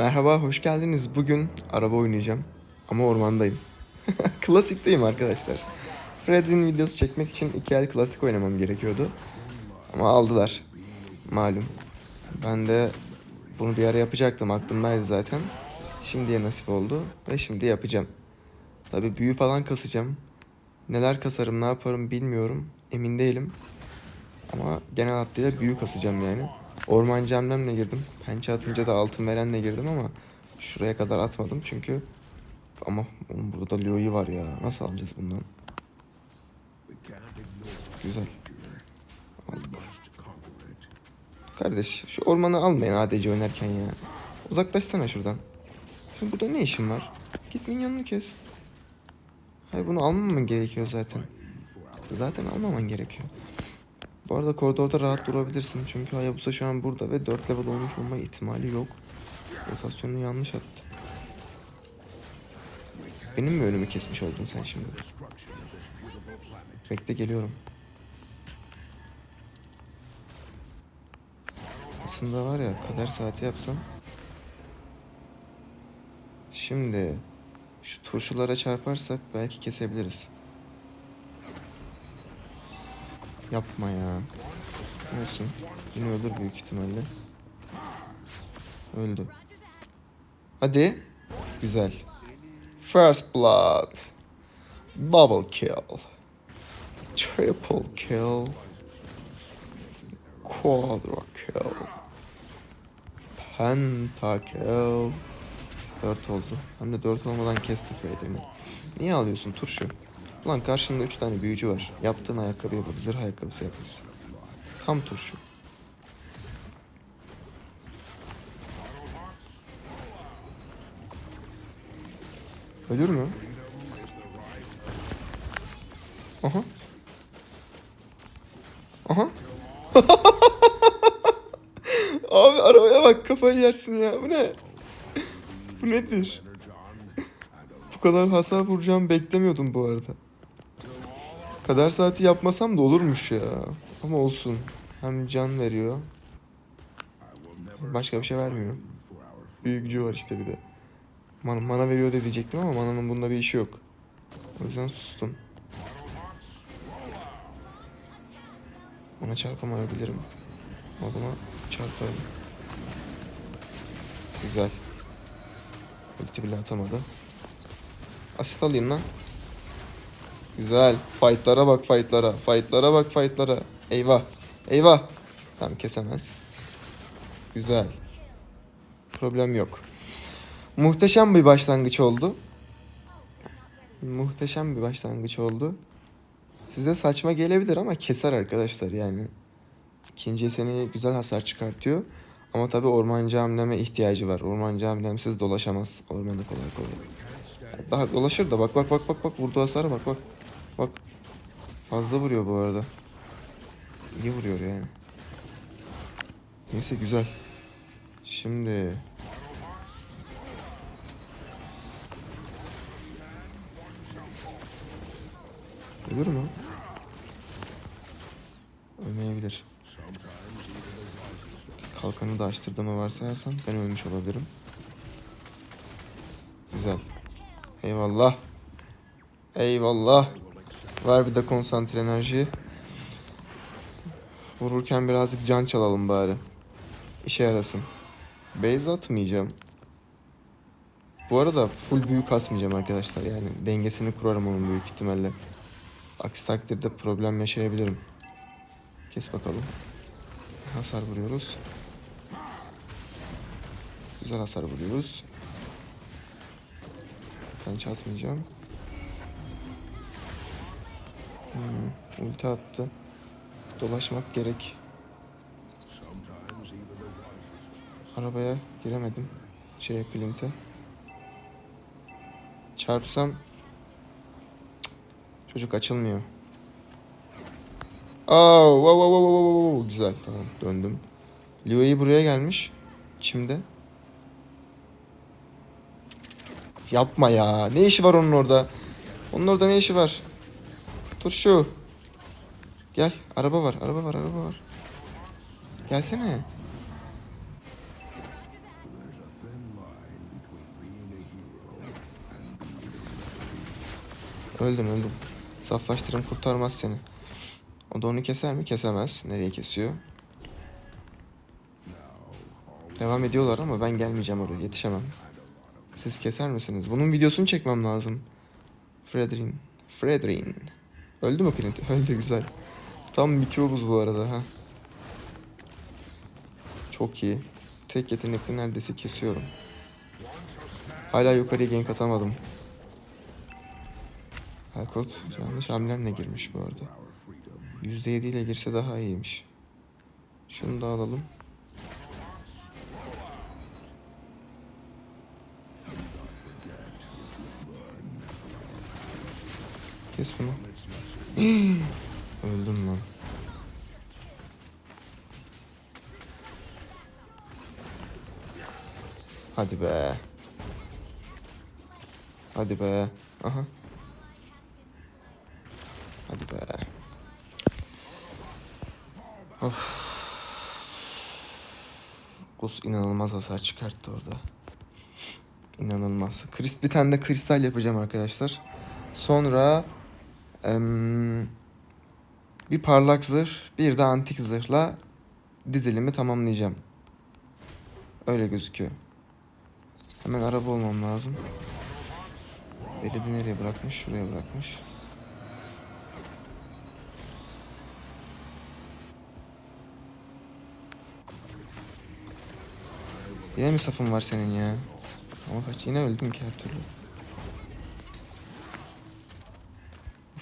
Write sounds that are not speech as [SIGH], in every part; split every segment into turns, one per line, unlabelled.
Merhaba, hoş geldiniz. Bugün araba oynayacağım. Ama ormandayım. [LAUGHS] Klasikteyim arkadaşlar. Fred'in videosu çekmek için iki el klasik oynamam gerekiyordu. Ama aldılar. Malum. Ben de bunu bir ara yapacaktım. Aklımdaydı zaten. Şimdiye nasip oldu. Ve şimdi yapacağım. Tabi büyü falan kasacağım. Neler kasarım, ne yaparım bilmiyorum. Emin değilim. Ama genel hattıyla büyü kasacağım yani. Ormancı hamlemle girdim. Pençe atınca da altın verenle girdim ama şuraya kadar atmadım çünkü ama oğlum burada da Leo'yu var ya. Nasıl alacağız bundan? Güzel. Aldık. Kardeş şu ormanı almayın ADC oynarken ya. Uzaklaşsana şuradan. Senin burada ne işin var? Git minyonunu kes. Hayır bunu almaman gerekiyor zaten. Zaten almaman gerekiyor. Bu arada koridorda rahat durabilirsin. Çünkü Hayabusa şu an burada ve 4 level olmuş olma ihtimali yok. Rotasyonunu yanlış attı. Benim mi önümü kesmiş oldun sen şimdi? Bekle geliyorum. Aslında var ya kader saati yapsam. Şimdi şu turşulara çarparsak belki kesebiliriz. Yapma ya. Olsun. Yine ölür büyük ihtimalle. Öldü. Hadi. Güzel. First blood. Double kill. Triple kill. Quadra kill. Penta kill. 4 oldu. Hem de 4 olmadan kesti Fred'imi. Niye alıyorsun turşu? Ulan karşında 3 tane büyücü var. Yaptığın ayakkabıya bak. Zırh ayakkabısı yapmışsın. Tam turşu. Ölür mü? Aha. Aha. [LAUGHS] Abi arabaya bak kafayı yersin ya. Bu ne? Bu nedir? Bu kadar hasar vuracağım beklemiyordum bu arada. Kader saati yapmasam da olurmuş ya. Ama olsun. Hem can veriyor. Başka bir şey vermiyor. Büyük gücü var işte bir de. Mana, mana veriyor da diyecektim ama mananın bunda bir işi yok. O yüzden sustum. Ona çarpamayabilirim. Ama buna çarparım. Güzel. Ulti bile atamadı. Asist alayım lan. Güzel. Fight'lara bak fight'lara. Fight'lara bak fight'lara. Eyvah. Eyvah. Tamam kesemez. Güzel. Problem yok. Muhteşem bir başlangıç oldu. Muhteşem bir başlangıç oldu. Size saçma gelebilir ama keser arkadaşlar yani. İkinci yeteneği güzel hasar çıkartıyor. Ama tabi ormancı hamleme ihtiyacı var. Ormancı hamlemsiz dolaşamaz ormanda kolay kolay. Daha dolaşır da bak bak bak bak bak vurduğu hasara bak bak. Bak. Fazla vuruyor bu arada. İyi vuruyor yani. Neyse güzel. Şimdi Ölür mü? Ölmeyebilir. Kalkanı da açtırdığımı varsayarsam ben ölmüş olabilirim. Güzel. Eyvallah. Eyvallah. Ver bir de konsantre enerji. Vururken birazcık can çalalım bari. İşe yarasın. Base atmayacağım. Bu arada full büyük kasmayacağım arkadaşlar. Yani dengesini kurarım onun büyük ihtimalle. Aksi takdirde problem yaşayabilirim. Kes bakalım. Hasar vuruyoruz. Güzel hasar vuruyoruz. Ben atmayacağım. Hmm, ulti attı. Dolaşmak gerek. Arabaya giremedim. Şeye Clint'e. Çarpsam Cık, çocuk açılmıyor. Aa, wow, wow, wow, wow, wow, güzel tamam döndüm. Liu'yu buraya gelmiş. Çimde. Yapma ya. Ne işi var onun orada? Onun orada ne işi var? Turşu. Gel. Araba var. Araba var. Araba var. Gelsene. Öldüm öldüm. Saflaştırım kurtarmaz seni. O da onu keser mi? Kesemez. Nereye kesiyor? Devam ediyorlar ama ben gelmeyeceğim oraya. Yetişemem. Siz keser misiniz? Bunun videosunu çekmem lazım. Fredrin. Fredrin. Öldü mü Clint? [LAUGHS] Öldü güzel. Tam mikrobuz bu arada ha. Çok iyi. Tek yetenekli neredeyse kesiyorum. Hala yukarıya gank atamadım. Helkort yanlış hamlemle girmiş bu arada. %7 ile girse daha iyiymiş. Şunu da alalım. Kes bunu. [GASPS] Öldüm lan. Hadi be. Hadi be. Aha. Hadi be. Of. Gus inanılmaz hasar çıkarttı orada. İnanılmaz. Krist bir tane de kristal yapacağım arkadaşlar. Sonra bir parlak zırh, bir de antik zırhla dizilimi tamamlayacağım. Öyle gözüküyor. Hemen araba olmam lazım. Beledi nereye bırakmış? Şuraya bırakmış. Yine mi safın var senin ya? Ama kaç yine öldüm ki her türlü.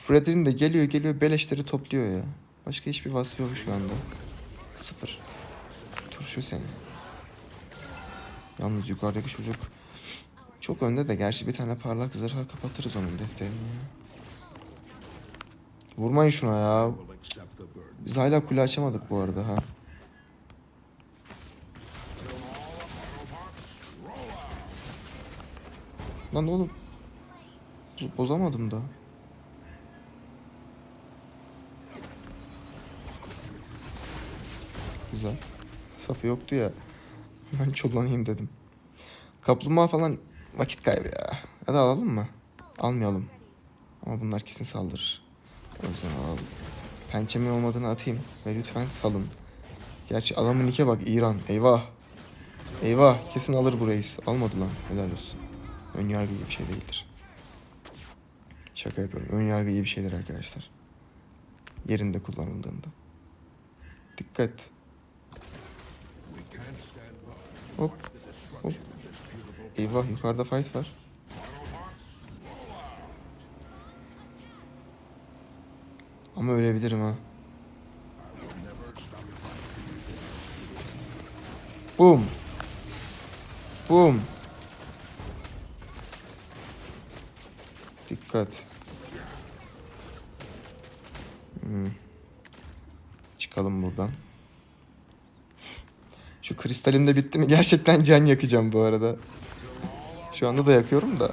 Bu Fredrin de geliyor geliyor beleşleri topluyor ya. Başka hiçbir vasfı yok şu anda. Sıfır. Turşu seni. Yalnız yukarıdaki çocuk çok önde de gerçi bir tane parlak zırha kapatırız onun defterini ya. Vurmayın şuna ya. Biz hala kule açamadık bu arada ha. Lan oğlum. Bo- Bozamadım da. Güzel. Safı yoktu ya. Hemen çullanayım dedim. Kaplumbağa falan vakit kaybı ya. Ya da alalım mı? Almayalım. Ama bunlar kesin saldırır. O yüzden alalım. Pençemin olmadığını atayım. Ve lütfen salın. Gerçi adamın nike bak İran. Eyvah. Eyvah. Kesin alır bu. Almadı lan. Helal olsun. Ön yargı iyi bir şey değildir. Şaka yapıyorum. Ön yargı iyi bir şeydir arkadaşlar. Yerinde kullanıldığında. Dikkat. Hop. Hop. Eyvah yukarıda fight var. Ama ölebilirim ha. Boom. Boom. Dikkat. Hmm. Çıkalım buradan. Şu kristalim de bitti mi [LAUGHS] gerçekten can yakacağım bu arada. Şu anda da yakıyorum da.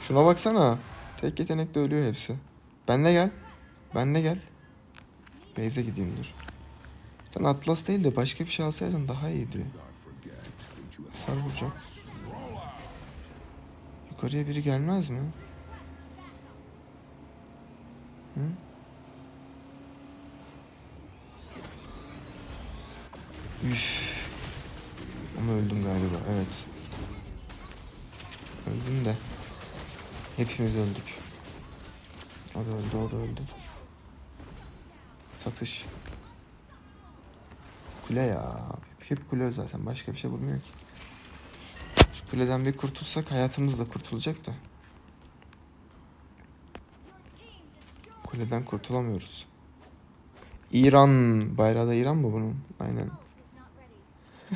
Şuna baksana. Tek yetenekle ölüyor hepsi. Benle gel. Benle gel. Beyze gideyim dur. Sen Atlas değil de başka bir şey alsaydın daha iyiydi. Hasar vuracak. Yukarıya biri gelmez mi? Hı? Üf. Hepimiz öldük. O da öldü, o da öldü. Satış. Kule ya. Hep kule zaten. Başka bir şey bulmuyor ki. Şu kuleden bir kurtulsak hayatımız da kurtulacak da. Kuleden kurtulamıyoruz. İran. Bayrağı da İran mı bunun? Aynen.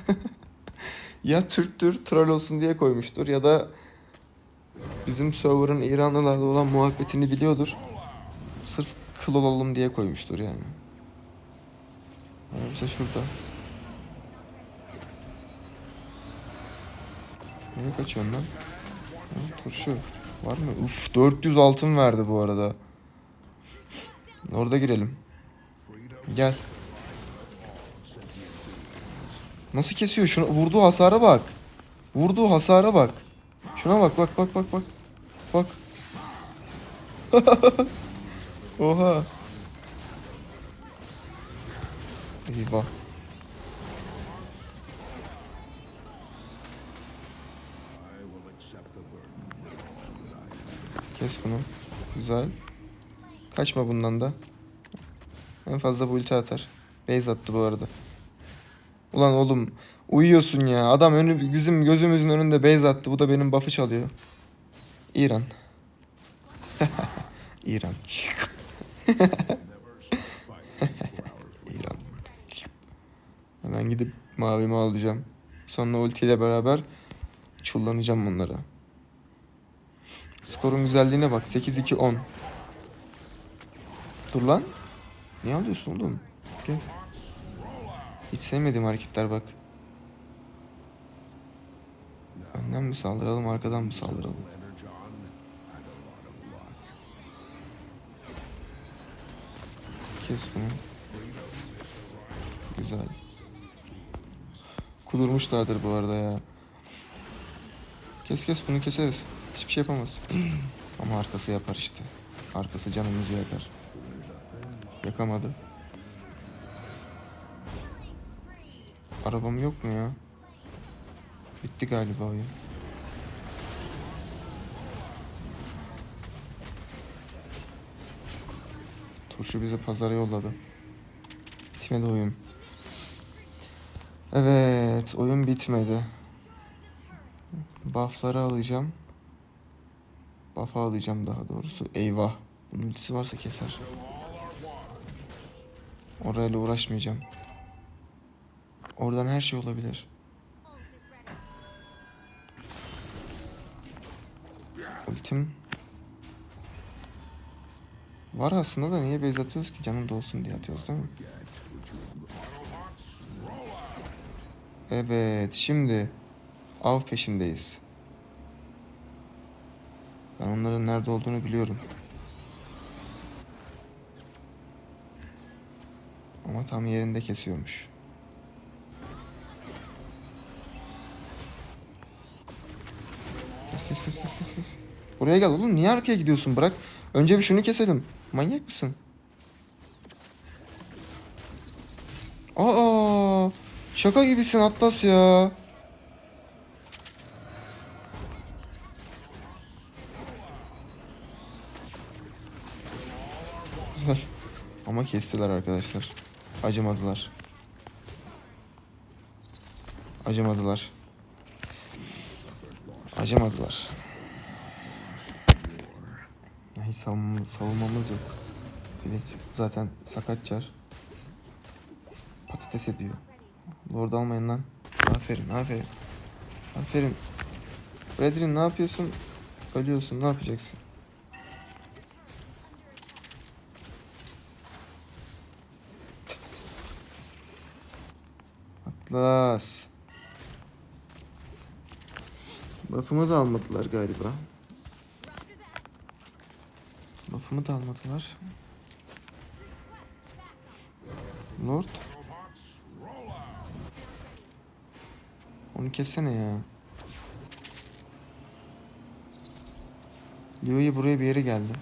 [LAUGHS] ya Türktür, troll olsun diye koymuştur ya da bizim server'ın İranlılarla olan muhabbetini biliyordur. Sırf kıl olalım diye koymuştur yani. Yoksa şurada. Nereye kaçıyorsun lan? Ha, turşu. Var mı? Uf 400 altın verdi bu arada. Orada girelim. Gel. Nasıl kesiyor? Şuna vurduğu hasara bak. Vurduğu hasara bak. Şuna bak bak bak bak bak. Bak. [LAUGHS] Oha. Eyvah. Kes bunu. Güzel. Kaçma bundan da. En fazla bu ulti atar. Base attı bu arada. Ulan oğlum uyuyorsun ya. Adam önü bizim gözümüzün önünde base attı. Bu da benim buff'ı çalıyor. İran. [LAUGHS] İran. [LAUGHS] İran. Hemen gidip mavimi alacağım. Sonra ultiyle beraber çullanacağım bunlara. Skorun güzelliğine bak. 8-2-10. Dur lan. Niye alıyorsun oğlum? Gel. Hiç sevmediğim hareketler bak. Önden mi saldıralım, arkadan mı saldıralım? Kes bunu. Güzel. Kudurmuşlardır bu arada ya. Kes kes bunu keseriz. Hiçbir şey yapamaz. [CLEARS THROAT] Ama arkası yapar işte. Arkası canımızı yakar. Yakamadı. Arabam yok mu ya? Bitti galiba oyun. Turşu bizi pazara yolladı. Bitmedi oyun. Evet, oyun bitmedi. Buff'ları alacağım. Buff'ı alacağım daha doğrusu. Eyvah. Bunun ultisi varsa keser. Orayla uğraşmayacağım. Oradan her şey olabilir. Ultim var aslında da niye base atıyoruz ki canım dolsun diye atıyoruz değil mi? Evet şimdi av peşindeyiz. Ben onların nerede olduğunu biliyorum. Ama tam yerinde kesiyormuş. Kes kes kes kes kes kes. Buraya gel oğlum niye arkaya gidiyorsun bırak. Önce bir şunu keselim. Manyak mısın? Aa şaka gibisin Atlas ya. Güzel. Ama kestiler arkadaşlar. Acımadılar. Acımadılar. Acımadılar. Hiç savunmamız, savunmamız yok. Clint zaten sakatçar. Patates ediyor. Lord almayın lan. Aferin, aferin. Aferin. Bradley ne yapıyorsun? Ölüyorsun, ne yapacaksın? Atlas. Buff'ımı da almadılar galiba. Buff'ımı da almadılar. Lord. Onu kessene ya. Leo'yu buraya bir yere geldi.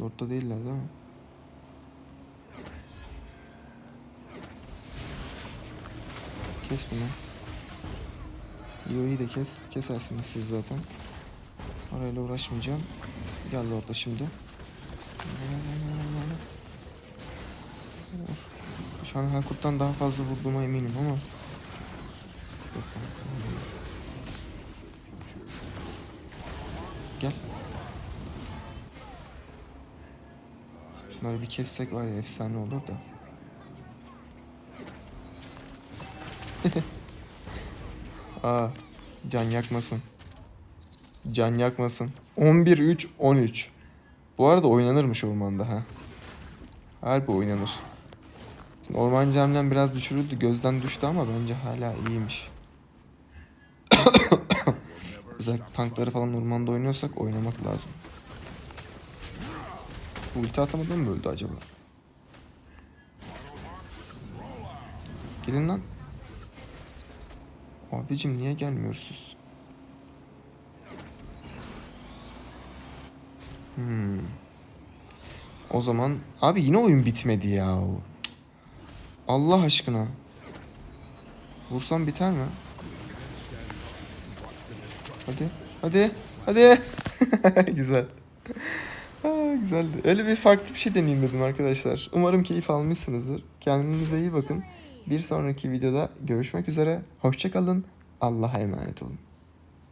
Lord'da değiller değil mi? Kes bunu. Leo'yu da kes. Kesersiniz siz zaten. Orayla uğraşmayacağım. Geldi orada şimdi. Şu an Helkurt'tan daha fazla vurduğuma eminim ama. Gel. Şunları bir kessek var ya efsane olur da. [LAUGHS] Aa, can yakmasın. Can yakmasın. 11 3 13. Bu arada oynanırmış ormanda ha. Harbi oynanır. Şimdi orman camlen biraz düşürüldü. Gözden düştü ama bence hala iyiymiş. [COUGHS] Özellikle tankları falan ormanda oynuyorsak oynamak lazım. Ulti atamadan mı öldü acaba? Gelin lan. Abicim niye gelmiyorsunuz? Hmm. O zaman abi yine oyun bitmedi ya. Allah aşkına. Vursam biter mi? Hadi. Hadi. Hadi. [LAUGHS] Güzel. Güzeldi. Öyle bir farklı bir şey deneyeyim dedim arkadaşlar. Umarım keyif almışsınızdır. Kendinize iyi bakın. Bir sonraki videoda görüşmek üzere. Hoşçakalın. Allah'a emanet olun.